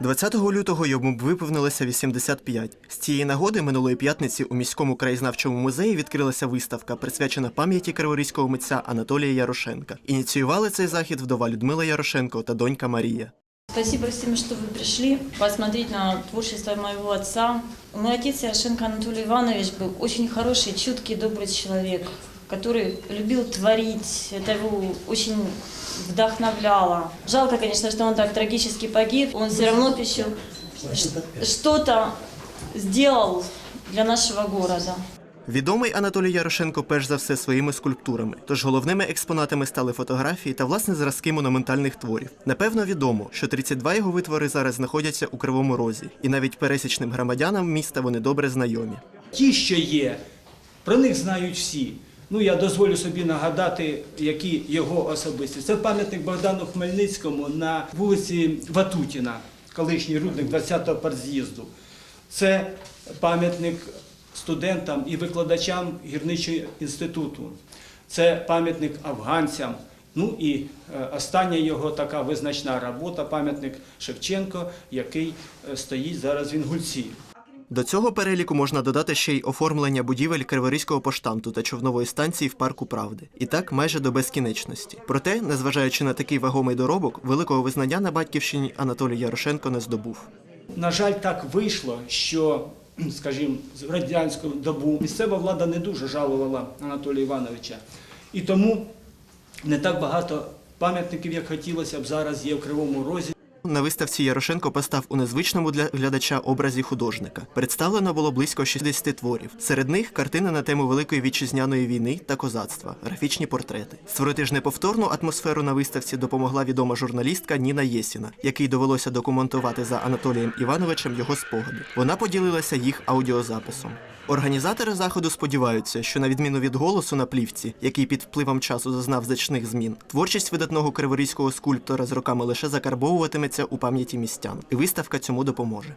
20 лютого йому б виповнилося 85. З цієї нагоди минулої п'ятниці у міському краєзнавчому музеї відкрилася виставка, присвячена пам'яті криворізького митця Анатолія Ярошенка. Ініціювали цей захід вдова Людмила Ярошенко та донька Марія. Спасибо всем, что вы пришли посмотреть на творчество моего отца. Мой отец Ярошенко Анатолий Иванович был очень хороший, чуткий, добрый человек, который любил творить. Это его очень вдохновляло. Жалко, конечно, что он так трагически погиб. Он все равно еще что-то сделал для нашего города. Відомий Анатолій Ярошенко перш за все своїми скульптурами. Тож головними експонатами стали фотографії та власне зразки монументальних творів. Напевно, відомо, що 32 його витвори зараз знаходяться у Кривому Розі, і навіть пересічним громадянам міста вони добре знайомі. Ті, що є, про них знають всі. Ну, я дозволю собі нагадати, які його особисті. Це пам'ятник Богдану Хмельницькому на вулиці Ватутіна, колишній рудник 20-го партз'їзду. Це пам'ятник студентам і викладачам гірничого інституту. Це пам'ятник афганцям. Ну і е, остання його така визначна робота, пам'ятник Шевченко, який е, стоїть зараз в Інгульці. До цього переліку можна додати ще й оформлення будівель Криворізького поштамту та човнової станції в парку Правди. І так майже до безкінечності. Проте, незважаючи на такий вагомий доробок, великого визнання на батьківщині Анатолій Ярошенко не здобув. На жаль, так вийшло, що, скажімо, в радянську добу місцева влада не дуже жалувала Анатолія Івановича. І тому не так багато пам'ятників, як хотілося б зараз, є в Кривому Розі. На виставці Ярошенко постав у незвичному для глядача образі художника. Представлено було близько 60 творів. Серед них картини на тему Великої вітчизняної війни та козацтва, графічні портрети. Створити ж неповторну атмосферу на виставці допомогла відома журналістка Ніна Єсіна, якій довелося документувати за Анатолієм Івановичем його спогади. Вона поділилася їх аудіозаписом. Організатори заходу сподіваються, що на відміну від голосу на плівці, який під впливом часу зазнав значних змін, творчість видатного криворізького скульптора з роками лише закарбовуватиметься у пам'яті містян, і виставка цьому допоможе.